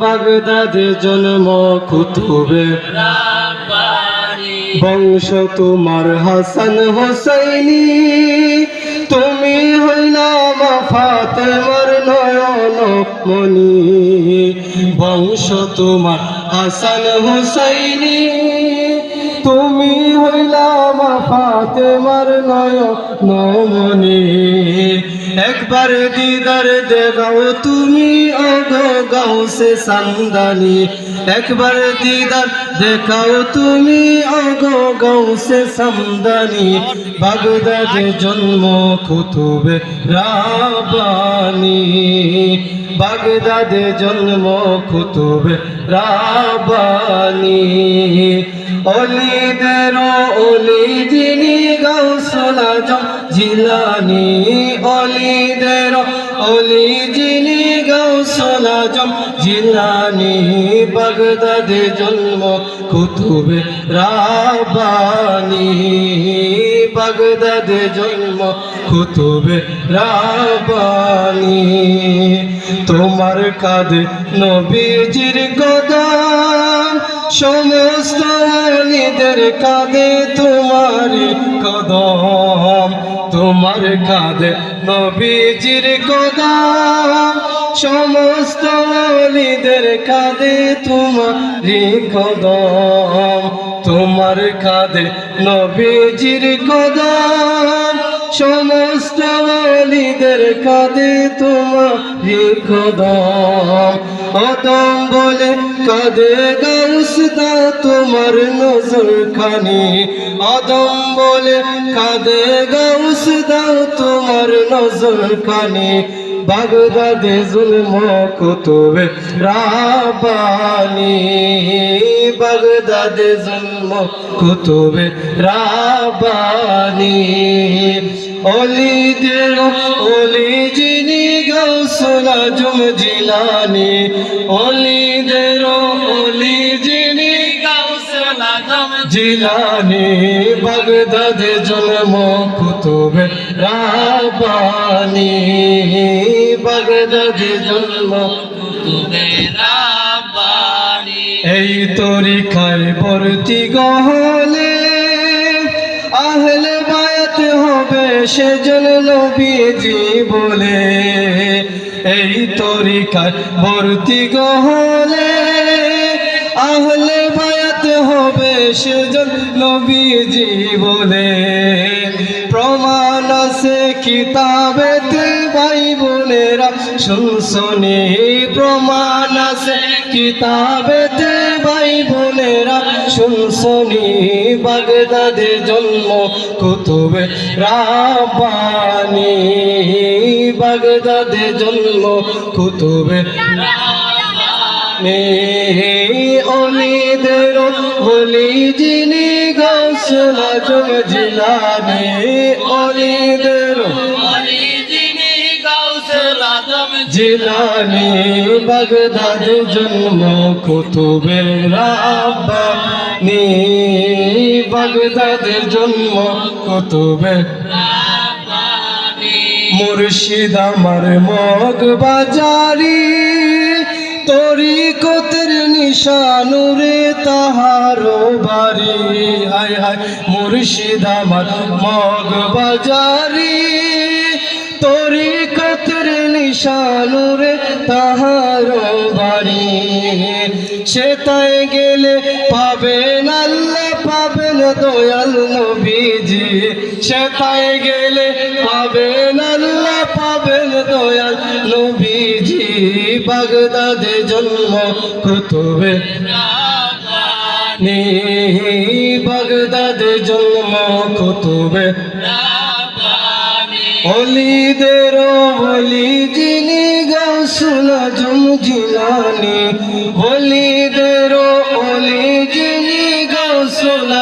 বাগদাদে জন্ম কুতুবে। বংশ তোমার হাসান হোসাইনি। তুমি হইলা মা ফাতেমার নয়ন মনি বংশ তোমার হাসান হোসাইনি। তুমি হইলা মা ফাতেমার নয়ন মনি একবার দিদার দেগাও তুমি গাও সে সান্দানি। একবার দিদার দেখাও তুমি গাও সে সামদানি বাগদাদে জন্ম কুতুবে রাবানি। বাগদাদে জন্ম কুতুবে রাবানি। অলিদের অলি যিনি গাউসুল আজম জিলানি অলিদের অলি যিনি আজম জিলানি বাগদাদে জন্ম কুতুবে রাবানি। বাগদাদে জন্ম কুতুবে রাবানি। তোমার কাঁধে নবীজির গদাম সমস্ত আলীদের কাঁদে তোমার কদম, তোমার কাঁদে নবীজির কদম। সমস্ত আলীদের কাঁদে তোমার কদম, তোমার কাঁদে নবীজির কদম। সমস্ত আলীদের কাঁধে তোমার কদম কদম বলে কাঁধে গাউস দা তোমার নজর খানি আদম বলে কাঁধে গাউস দাও তোমার নজর খানি বাগদাদে জুলম কুতুবে রাবানি। বাগদাদে জুলম কুতুবে রাবানি। অলিদের অলি যিনি গাউসুল আজম জিলানি। অলিদের অলি যিনি গাউসুল আজম জিলানি। বাগদাদে জন্ম কুতুবে রাবানি। বাগদাদে জন্ম কুতুবে রাব্বানি এই তরিকায় ভর্তি গহলে আহলে বায়াত হবে সেজন নবীজি বলে, এই তরিকায় ভর্তি গহলে আহলে বায়াত হবে সেজন নবীজি বলে। প্রমাণ আছে কিতাবেতে ভাই বোনেরা শুনশনি, প্রমাণ আছে কিতাবেতে ভাই বোনেরা শুনশনি বাগদাদে জন্ম কুতুবে রাবানি। বাগদাদে জন্ম কুতুবে অলিদের হলি যিনি জিলানি। জিলানি বাগদাদ জন্ম কুতুবে রাব্বানি বাগদাদ জন্ম কুতুবে মুর্শিদ আমার মগ বাজারি। তরিকতের নিশানুরে তাহারো বাড়ি। হায় হায় মুর্শিদ আমার মগ বাজারি। তরিকতের নিশানুরে তাহারো বাড়ি। সে তাই গেলে পাবেন আল্লাহ পাবেন দয়াল নবীজি। সে তাই গেলে পাবেন আল্লাহ পাবেন দয়াল নবীজি। বাগদাদে জন্ম কুতুবে বাগদাদে জন্ম কুতুবে রাব্বানি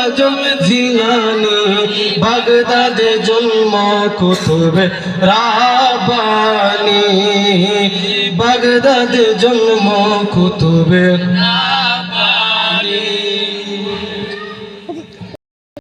আজম জিলানি বাগদাদে জন্ম কুতুবে রাবানি বাগদাদে জন্ম কুতুবে